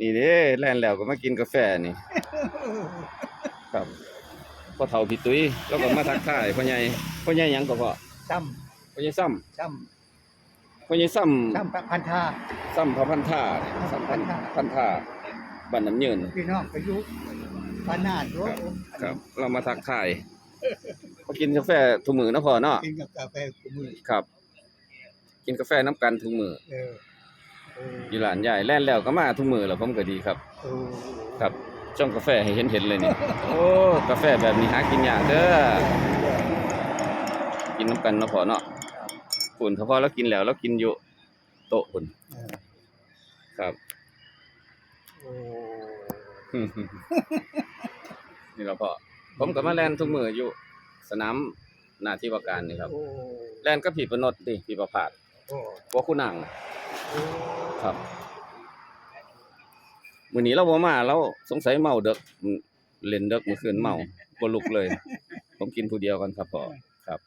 นี่เด้แล่นแล้วก็มากินกาแฟนี่ ครับพ่อเฒ่าพี่ตุ้ยแล้วก็มาทักทายพ่อใหญ่พ่อใหญ่หยังก็พ่อซ้พ่อใหญ่ซ้ำำซ้พ่อใหญ่ซ้ำซ้ำพันธาำซ้ำพระพันธาซ้ำพันพันธาบ้านน้ำยืนพี่น้องประยุกต์ปานาดรถครับ เรามาทักทายเขากินกาแฟทุกมื้อเนาะพ่อเนาะกินกับกาแฟกูมือครับ กินกาแฟน้ำกันทุกมื้อเออเอออยู่ร้านใหญ่แล่นแล้วก็มาทุกมื้อแล้วผมก็ดีครับเออครับช่องกาแฟให้เห็นเห็นๆเลยนี่ โอ้กาแฟแบบนี้หากินยากเด้อกินน้ำกันเนาะพ่อเนาะฝุ่นเขาพอแล้วกินแล้วแล้วกินอยู่โต๊ะคุณเออครับโอ้นี่เราพอผมก็มาแล่นทุกมื้ออยู่ สนามหน้าที่ว่าการนี่ครับโอ้แล่นกับพี่ประนดนี่พี่ประภาสโอ้บ่คู่นางโอ้ ครับมื้อนี้เราบ่มาเราสงสัยเมาเด็กอืมเล่นเด็กเมื่อคืนเมาบ่ลุกเลย ผมกินผู้เดียวกันครับพ่อครับ